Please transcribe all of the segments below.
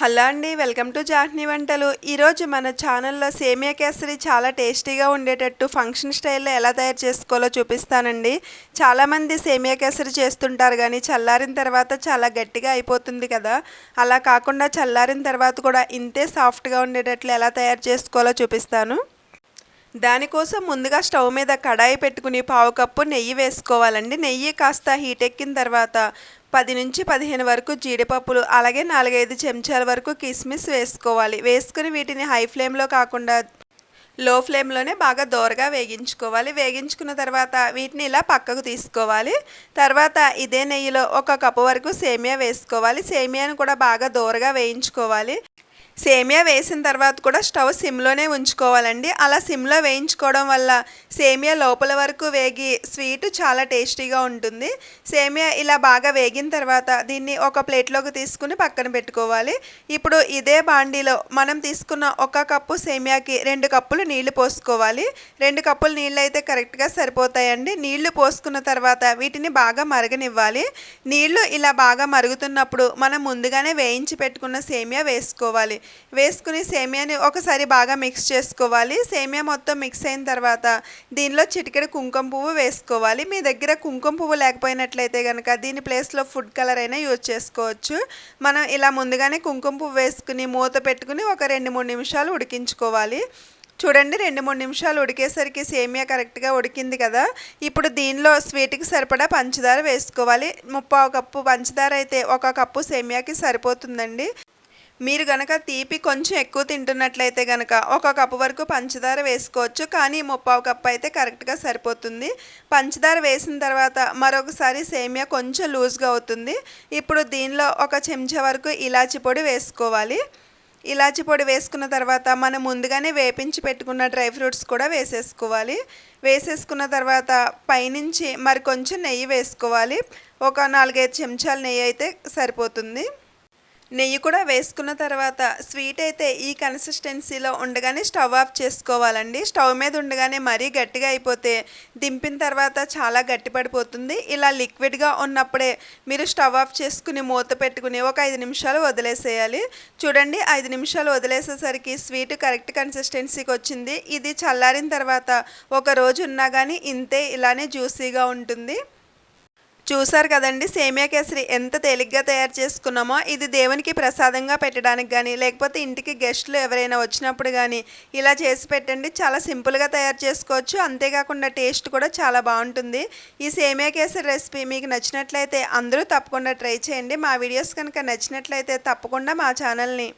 Hello అండి welcome to జాహ్నీ వంటలు. ఈరోజు మన ఛానల్లో సేమియా కేసరి చాలా టేస్టీగా ఉండేటట్టు ఫంక్షన్ స్టైల్లో ఎలా తయారు చేసుకోవాలో చూపిస్తానండి. చాలామంది సేమియా కేసరి చేస్తుంటారు కానీ చల్లారిన తర్వాత చాలా గట్టిగా అయిపోతుంది కదా. అలా కాకుండా చల్లారిన తర్వాత కూడా ఇంతే సాఫ్ట్గా ఉండేటట్లు ఎలా తయారు చేసుకోవాలో చూపిస్తాను. దానికోసం ముందుగా స్టవ్ మీద కడాయి పెట్టుకుని పావు కప్పు నెయ్యి వేసుకోవాలండి. నెయ్యి కాస్త హీట్ ఎక్కిన తర్వాత పది నుంచి పదిహేను వరకు జీడిపప్పులు అలాగే నాలుగైదు చెంచాల వరకు కిస్మిస్ వేసుకోవాలి. వేసుకుని వీటిని హై ఫ్లేమ్లో కాకుండా లో ఫ్లేమ్లోనే బాగా దోరగా వేగించుకోవాలి. వేగించుకున్న తర్వాత వీటిని ఇలా పక్కకు తీసుకోవాలి. తర్వాత ఇదే నెయ్యిలో ఒక కప్పు వరకు సేమియా వేసుకోవాలి. సేమియాను కూడా బాగా దోరగా వేయించుకోవాలి. సేమియా వేసిన తర్వాత కూడా స్టవ్ సిమ్లోనే ఉంచుకోవాలండి. అలా సిమ్లో వేయించుకోవడం వల్ల సేమియా లోపల వరకు వేగి స్వీట్ చాలా టేస్టీగా ఉంటుంది. సేమియా ఇలా బాగా వేగిన తర్వాత దీన్ని ఒక ప్లేట్లోకి తీసుకుని పక్కన పెట్టుకోవాలి. ఇప్పుడు ఇదే బాండీలో మనం తీసుకున్న ఒక కప్పు సేమియాకి రెండు కప్పులు నీళ్ళు పోసుకోవాలి. రెండు కప్పులు నీళ్ళు అయితే కరెక్ట్గా సరిపోతాయండి. నీళ్ళు పోసుకున్న తర్వాత వీటిని బాగా మరగనివ్వాలి. నీళ్ళు ఇలా బాగా మరుగుతున్నప్పుడు మనం ముందుగానే వేయించి పెట్టుకున్న సేమియా వేసుకోవాలి. వేసుకుని సేమియాని ఒకసారి బాగా మిక్స్ చేసుకోవాలి. సేమియా మొత్తం మిక్స్ అయిన తర్వాత దీనిలో చిటికెడు కుంకుమ పువ్వు వేసుకోవాలి. మీ దగ్గర కుంకుమ పువ్వు లేకపోయినట్లయితే కనుక దీని ప్లేస్లో ఫుడ్ కలర్ అయినా యూజ్ చేసుకోవచ్చు. మనం ఇలా ముందుగానే కుంకుమ పువ్వు వేసుకుని మూత పెట్టుకుని ఒక రెండు మూడు నిమిషాలు ఉడికించుకోవాలి. చూడండి రెండు మూడు నిమిషాలు ఉడికేసరికి సేమియా కరెక్ట్గా ఉడికింది కదా. ఇప్పుడు దీనిలో స్వీట్కి సరిపడా పంచదార వేసుకోవాలి. ముప్పావు కప్పు పంచదార అయితే ఒక కప్పు సేమియాకి సరిపోతుందండి. మీరు గనక తీపి కొంచెం ఎక్కువ తింటున్నట్లయితే గనక ఒక కప్పు వరకు పంచదార వేసుకోవచ్చు. కానీ ముప్పావు కప్పు అయితే కరెక్ట్గా సరిపోతుంది. పంచదార వేసిన తర్వాత మరొకసారి సేమియా కొంచెం లూజ్గా అవుతుంది. ఇప్పుడు దీనిలో ఒక చెంచా వరకు ఇలాచి పొడి వేసుకోవాలి. ఇలాచి పొడి వేసుకున్న తర్వాత మనం ముందుగానే వేపించి పెట్టుకున్న డ్రై ఫ్రూట్స్ కూడా వేసేసుకోవాలి. వేసేసుకున్న తర్వాత పైనుంచి మరి కొంచెం నెయ్యి వేసుకోవాలి. ఒక నాలుగైదు చెంచాల నెయ్యి అయితే సరిపోతుంది. నెయ్యి కూడా వేసుకున్న తర్వాత స్వీట్ అయితే ఈ కన్సిస్టెన్సీలో ఉండగానే స్టవ్ ఆఫ్ చేసుకోవాలండి. స్టవ్ మీద ఉండగానే మరీ గట్టిగా అయిపోతే దింపిన తర్వాత చాలా గట్టిపడిపోతుంది. ఇలా లిక్విడ్గా ఉన్నప్పుడే మీరు స్టవ్ ఆఫ్ చేసుకుని మూత పెట్టుకుని ఒక ఐదు నిమిషాలు వదిలేసేయాలి. చూడండి ఐదు నిమిషాలు వదిలేసేసరికి స్వీట్ కరెక్ట్ కన్సిస్టెన్సీకి వచ్చింది. ఇది చల్లారిన తర్వాత ఒక రోజు ఉన్నా కానీ ఇంతే ఇలానే జ్యూసీగా ఉంటుంది. చూసారు కదండి సేమియా కేసరి ఎంత తేలిగ్గా తయారు చేసుకున్నామో ఇది దేవునికి ప్రసాదంగా పెట్టడానికి కానీ లేకపోతే ఇంటికి గెస్టులు ఎవరైనా వచ్చినప్పుడు కానీ ఇలా చేసి పెట్టండి చాలా సింపుల్గా తయారు చేసుకోవచ్చు. అంతేకాకుండా టేస్ట్ కూడా చాలా బాగుంటుంది. ఈ సేమియా కేసరి రెసిపీ మీకు నచ్చినట్లయితే అందరూ తప్పకుండా ట్రై చేయండి. మా వీడియోస్ కనుక నచ్చినట్లయితే తప్పకుండా మా ఛానల్ని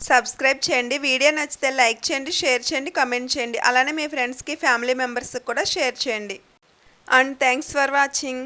సబ్స్క్రైబ్ చేయండి. వీడియో నచ్చితే లైక్ చేయండి షేర్ చేయండి కమెంట్ చేయండి. అలానే మీ ఫ్రెండ్స్కి ఫ్యామిలీ మెంబర్స్కి కూడా షేర్ చేయండి. And thanks for watching.